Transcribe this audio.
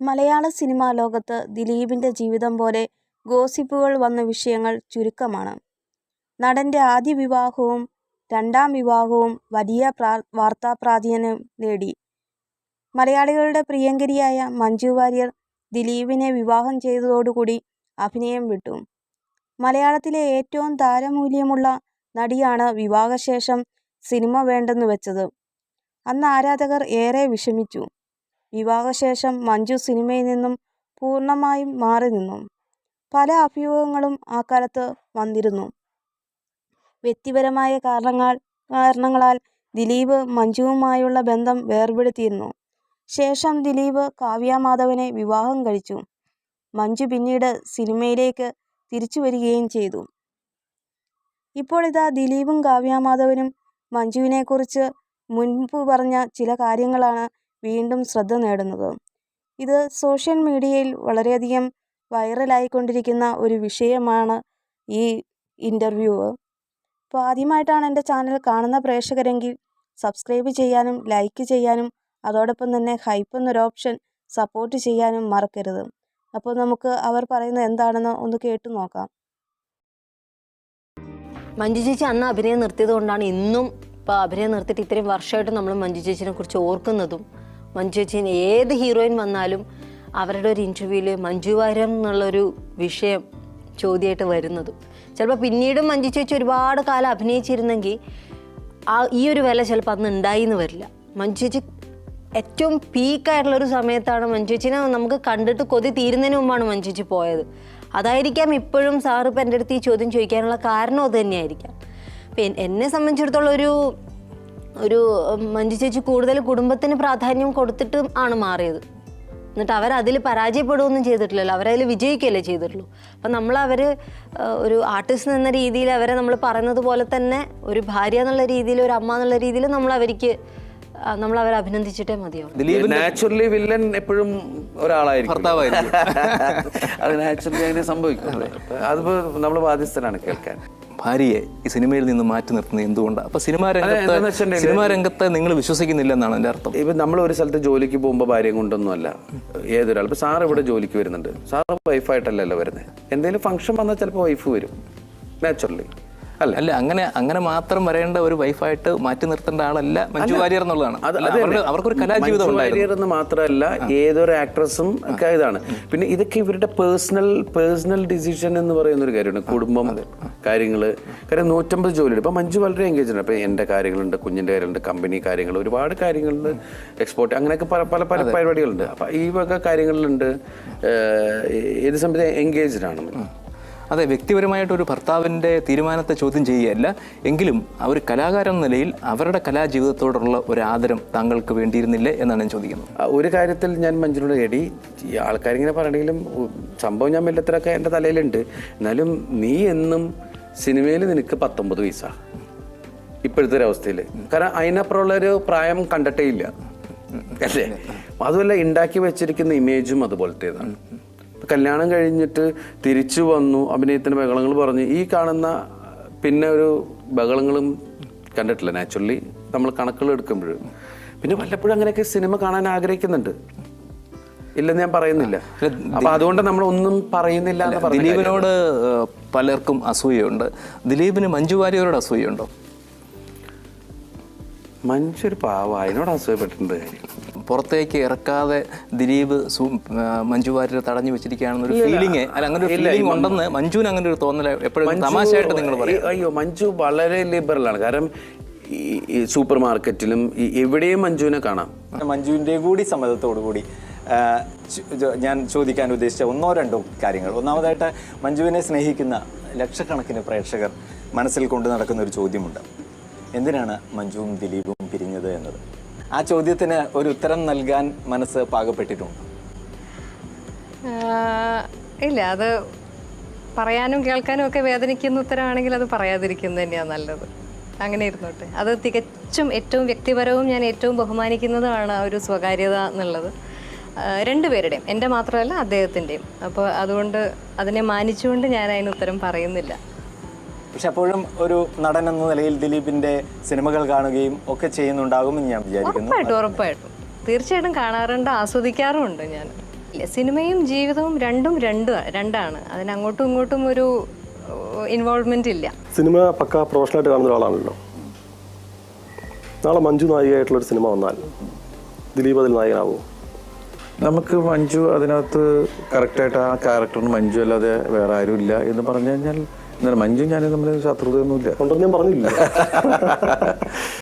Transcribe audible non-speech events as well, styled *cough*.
മലയാള cinema ലോകത്ത് ദിലീപിന്റെ ജീവിതം പോലെ ഗോസിപ്പുകൾ വന്ന വിഷയങ്ങൾ ചുരുക്കമാണ്. നടന്റെ ആദ്യ വിവാഹവും രണ്ടാം വിവാഹവും വലിയ വാർത്താപ്രാധാന്യം നേടി. മലയാളികളുടെ പ്രിയങ്കരിയായ മഞ്ജു വാര്യർ ദിലീപിനെ വിവാഹം ചെയ്തതോടുകൂടി അഭിനയം വിട്ടു. മലയാളത്തിലെ ഏറ്റവും താരമൂല്യമുള്ള നടിയാണ് വിവാഹശേഷം സിനിമ വേണ്ടെന്ന് വെച്ചത്. അന്ന് ആരാധകർ ഏറെ വിഷമിച്ചു. വിവാഹശേഷം മഞ്ജു സിനിമയിൽ നിന്നും പൂർണമായും മാറിനിന്നു. പല അഭ്യൂഹങ്ങളും അക്കാലത്ത് വന്നിരുന്നു. വ്യക്തിപരമായ കാരണങ്ങൾ കാരണങ്ങളാൽ ദിലീപ് മഞ്ജുവുമായുള്ള ബന്ധം വേർപെടുത്തിയിരുന്നു. ശേഷം ദിലീപ് കാവ്യ മാധവനെ വിവാഹം കഴിച്ചു. മഞ്ജു പിന്നീട് സിനിമയിലേക്ക് തിരിച്ചു വരികയും ചെയ്തു. ഇപ്പോഴിതാ ദിലീപും കാവ്യ മാധവനും മഞ്ജുവിനെക്കുറിച്ച് മുൻപ് പറഞ്ഞ ചില കാര്യങ്ങളാണ് വീണ്ടും ശ്രദ്ധ നേടുന്നത്. ഇത് സോഷ്യൽ മീഡിയയിൽ വളരെയധികം വൈറലായിക്കൊണ്ടിരിക്കുന്ന ഒരു വിഷയമാണ് ഈ ഇന്റർവ്യൂ. അപ്പോൾ ആദ്യമായിട്ടാണ് എന്റെ ചാനൽ കാണുന്ന പ്രേക്ഷകരെങ്കിൽ സബ്സ്ക്രൈബ് ചെയ്യാനും ലൈക്ക് ചെയ്യാനും അതോടൊപ്പം തന്നെ ഹൈപ്പ് എന്നൊരു ഓപ്ഷൻ സപ്പോർട്ട് ചെയ്യാനും മറക്കരുത്. അപ്പോൾ നമുക്ക് അവർ പറയുന്നത് എന്താണെന്ന് ഒന്ന് കേട്ടു നോക്കാം. മഞ്ജു ചേച്ചി അന്ന് അഭിനയം നിർത്തിയത് കൊണ്ടാണ് ഇന്നും ഇപ്പോൾ അഭിനയം നിർത്തിയിട്ട് ഇത്രയും വർഷമായിട്ട് നമ്മൾ മഞ്ജു ചേച്ചിനെ കുറിച്ച് ഓർക്കുന്നതും മഞ്ജു ചേച്ചീനെ ഏത് ഹീറോയിൻ വന്നാലും അവരുടെ ഒരു ഇന്റർവ്യൂവിൽ മഞ്ജു വാര്യം എന്നുള്ളൊരു വിഷയം ചോദ്യമായിട്ട് വരുന്നതും. ചിലപ്പോൾ പിന്നീടും മഞ്ജു ചേച്ചി ഒരുപാട് കാലം അഭിനയിച്ചിരുന്നെങ്കിൽ ആ ഈ ഒരു വില ചിലപ്പോൾ അന്ന് ഉണ്ടായി എന്ന് വരില്ല. മഞ്ജു ചേച്ചി ഏറ്റവും പീക്കായിട്ടുള്ളൊരു സമയത്താണ് മഞ്ജു ചേച്ചിനെ നമുക്ക് കണ്ടിട്ട് കൊതി തീരുന്നതിന് മുമ്പാണ് മഞ്ജു ചേച്ചി പോയത്. അതായിരിക്കാം ഇപ്പോഴും സാറിപ്പോൾ എന്റെ അടുത്ത് ഈ ചോദ്യം ചോദിക്കാനുള്ള കാരണം അത് തന്നെയായിരിക്കാം. എന്നെ സംബന്ധിച്ചിടത്തോളം ഒരു ഒരു മഞ്ജു ചേച്ചി കൂടുതൽ കുടുംബത്തിന് പ്രാധാന്യം കൊടുത്തിട്ട് ആണ് മാറിയത്. എന്നിട്ട് അവരതിൽ പരാജയപ്പെടുകയൊന്നും ചെയ്തിട്ടില്ലല്ലോ. അവരതിൽ വിജയിക്കുകയല്ലേ ചെയ്തിട്ടുള്ളൂ. അപ്പം നമ്മൾ അവർ ഒരു ആർട്ടിസ്റ്റ് എന്ന രീതിയിൽ അവരെ നമ്മൾ പറയുന്നത് പോലെ തന്നെ ഒരു ഭാര്യ എന്നുള്ള രീതിയിൽ ഒരു അമ്മ എന്നുള്ള രീതിയിൽ നമ്മൾ അവർക്ക് നമ്മൾ അവരെ അഭിനന്ദിച്ചിട്ടേ മതിയാവും നാച്ചുറലി വില്ലൻ എപ്പോഴും ഒരാളായിരിക്കും. ഭർത്താവായിരിക്കും. *laughs* അത് നാച്ചുറലി അങ്ങനെ സംഭവിക്കും അതിപ്പോ നമ്മൾ ബാധ്യസ്ഥനാണ് കേൾക്കാൻ. ഭാര്യയെ ഈ സിനിമയിൽ നിന്ന് മാറ്റി നിർത്തുന്നത് എന്തുകൊണ്ടാണ് അപ്പൊ സിനിമാ രംഗത്ത് സിനിമാ രംഗത്ത് നിങ്ങൾ വിശ്വസിക്കുന്നില്ല എന്നാണ് എന്റെ അർത്ഥം. ഇപ്പൊ നമ്മൾ ഒരു സ്ഥലത്ത് ജോലിക്ക് പോകുമ്പോൾ ഭാര്യയും കൊണ്ടൊന്നും അല്ല ഏതൊരാൾ. ഇപ്പൊ സാർ ഇവിടെ ജോലിക്ക് വരുന്നുണ്ട്. സാർ വൈഫായിട്ടല്ലല്ലോ വരുന്നത്. എന്തെങ്കിലും ഫംഗ്ഷൻ വന്നാൽ ചിലപ്പോൾ വൈഫ് വരും നാച്ചുറലി അല്ല? അല്ല അങ്ങനെ അങ്ങനെ മാത്രം വരേണ്ട ഒരു വൈഫായിട്ട് മാറ്റി നിർത്തേണ്ട ആളല്ല മഞ്ജു വാര്യർ എന്നുള്ളതാണ്. അവർക്കൊരു കലാജീവിതം വാര്യർ എന്ന് മാത്രമല്ല ഏതൊരു ആക്ട്രസും ഒക്കെ ഇതാണ്. പിന്നെ ഇതൊക്കെ ഇവരുടെ പേഴ്സണൽ പേഴ്സണൽ ഡിസിഷൻ എന്ന് പറയുന്ന ഒരു കാര്യമാണ് കുടുംബം കാര്യങ്ങൾ. കാര്യം നൂറ്റമ്പത് ജോലിയുണ്ട്. ഇപ്പൊ മഞ്ജു വളരെ എൻഗേജ് ആണ്. അപ്പം എന്റെ കാര്യങ്ങളുണ്ട് കുഞ്ഞിന്റെ കാര്യങ്ങളുണ്ട് കമ്പനി കാര്യങ്ങൾ ഒരുപാട് കാര്യങ്ങളുണ്ട്. എക്സ്പോർട്ട് അങ്ങനെയൊക്കെ പല പല പല പരിപാടികളുണ്ട്. അപ്പൊ ഈ വക കാര്യങ്ങളിലുണ്ട് ഏത് സമയത്ത് എൻഗേജ്ഡ് ആണ് അതെ വ്യക്തിപരമായിട്ട് ഒരു ഭർത്താവിന്റെ തീരുമാനത്തെ ചോദ്യം ചെയ്യുകയല്ല. എങ്കിലും അവർ കലാകാരൻ എന്ന നിലയിൽ അവരുടെ കലാജീവിതത്തോടുള്ള ഒരു ആദരം താങ്കൾക്ക് വേണ്ടിയിരുന്നില്ല എന്നാണ് ഞാൻ ചോദിക്കുന്നത്. ഒരു കാര്യത്തിൽ ഞാൻ മഞ്ജുനോട് എടി ഈ ആൾക്കാരിങ്ങനെ പറയണെങ്കിലും സംഭവം ഞാൻ മെല്ലത്തിലൊക്കെ എന്റെ തലയിലുണ്ട്. എന്നാലും നീ എന്നും സിനിമയിൽ നിനക്ക് പത്തൊമ്പത് വയസ്സാണ് ഇപ്പോഴത്തെ ഒരു അവസ്ഥയിൽ കാരണം അതിനപ്പുറമുള്ള ഒരു പ്രായം കണ്ടിട്ടേ ഇല്ല. അല്ലേ? അതുമല്ല ഉണ്ടാക്കി വെച്ചിരിക്കുന്ന ഇമേജും അതുപോലത്തേതാണ്. കല്യാണം കഴിഞ്ഞിട്ട് തിരിച്ചു വന്നു അഭിനയത്തിന്റെ ബഹളങ്ങൾ പറഞ്ഞ്. ഈ കാണുന്ന പിന്നെ ഒരു ബഹളങ്ങളും കണ്ടിട്ടില്ല. നാച്ചുറലി നമ്മൾ കണക്കുകൾ എടുക്കുമ്പോൾ. പിന്നെ വല്ലപ്പോഴും അങ്ങനെയൊക്കെ സിനിമ കാണാൻ ആഗ്രഹിക്കുന്നുണ്ട്. ഇല്ലെന്ന് ഞാൻ പറയുന്നില്ല. അപ്പൊ അതുകൊണ്ട് നമ്മൾ ഒന്നും പറയുന്നില്ല ദിലീപിനോട് പലർക്കും അസൂയുണ്ട് ദിലീപിന് മഞ്ജു വാര്യരോട് അസൂയുണ്ടോ മഞ്ജു ഒരു പാവ. അതിനോട് അസൂയപ്പെട്ടിട്ടുണ്ട്. പുറത്തേക്ക് ഇറക്കാതെ ദിലീപ് സു- മഞ്ജു വാര്യരെ തടഞ്ഞു വെച്ചിരിക്കുകയാണെന്നൊരു ഫീലിംഗ് അല്ല അങ്ങനെ ഒരു ഫീലിംഗ് ഉണ്ടെന്ന് മഞ്ജുവിന് അങ്ങനെ ഒരു തോന്നൽ എപ്പോഴും തമാശയായിട്ട് നിങ്ങൾ പറയും അയ്യോ മഞ്ജു വളരെ ലിബറൽ ആണ് കാരണം ഈ- സൂപ്പർ മാർക്കറ്റിലും എവിടെയും മഞ്ജുവിനെ കാണാം. മഞ്ജുവിന്റെ കൂടി സമ്മതത്തോടു കൂടി ഞാൻ ചോദിക്കാൻ ഉദ്ദേശിച്ച ഒന്നോ രണ്ടോ കാര്യങ്ങൾ. ഒന്നാമതായിട്ട് മഞ്ജുവിനെ സ്നേഹിക്കുന്ന ലക്ഷക്കണക്കിന് പ്രേക്ഷകർ മനസ്സിൽ കൊണ്ടു നടക്കുന്ന ഒരു ചോദ്യമുണ്ട്. എന്തിനാണ് മഞ്ജുവും ദിലീപും പിരിഞ്ഞത് എന്നത്? ആ ചോദ്യത്തിന് ഒരു ഉത്തരം നൽകാൻ മനസ്സ് പാകപ്പെട്ടിട്ടുണ്ട്. ഇല്ല അത് പറയാനും കേൾക്കാനും ഒക്കെ വേദനിക്കുന്ന ഉത്തരമാണെങ്കിൽ അത് പറയാതിരിക്കുന്നത് തന്നെയാണ് നല്ലത്. അങ്ങനെ ഇരുന്നോട്ടെ. അത് തികച്ചും ഏറ്റവും വ്യക്തിപരവും ഞാൻ ഏറ്റവും ബഹുമാനിക്കുന്നതുമാണ് ആ ഒരു സ്വകാര്യത എന്നുള്ളത്. രണ്ടുപേരുടെയും എന്റെ മാത്രമല്ല അദ്ദേഹത്തിന്റെയും. അപ്പോൾ അതുകൊണ്ട് അതിനെ മാനിച്ചുകൊണ്ട് ഞാൻ അതിന് ഉത്തരം പറയുന്നില്ല. പക്ഷെ അപ്പോഴും ഒരു നടൻ എന്ന നിലയിൽ ദിലീപിന്റെ സിനിമകൾ കാണുകയും ഒക്കെ ചെയ്യുന്നുണ്ടാകുമെന്ന് ഞാൻ വിചാരിക്കുന്നു. ഉറപ്പായിട്ടും ഉറപ്പായിട്ടും. തീർച്ചയായിട്ടും കാണാറുണ്ട് ആസ്വദിക്കാറുമുണ്ട് ഞാൻ. സിനിമയും ജീവിതവും രണ്ടും രണ്ട് രണ്ടാണ്. അതിനങ്ങോട്ടും ഇങ്ങോട്ടും ഒരു ഇൻവോൾവ്മെന്റ് ഇല്ല. സിനിമ പക്ക പ്രൊഫഷണലായിട്ട് കാണുന്ന ഒരാളാണല്ലോ. നാളെ മഞ്ജു നായികയായിട്ടുള്ള ഒരു സിനിമ വന്നാൽ ദിലീപ് അതിൽ നായകനാവോ? നമുക്ക് മഞ്ജു അതിനകത്ത് കറക്റ്റായിട്ട് ആ ക്യാരക്ടറിന് മഞ്ജു അല്ലാതെ വേറെ ആരും ഇല്ല എന്ന് പറഞ്ഞു കഴിഞ്ഞാൽ എന്നാൽ മഞ്ജു ഞാനും തമ്മിൽ ശത്രുതയൊന്നുമില്ല. ഉണ്ടെന്ന് ഞാൻ പറഞ്ഞില്ല? *laughs*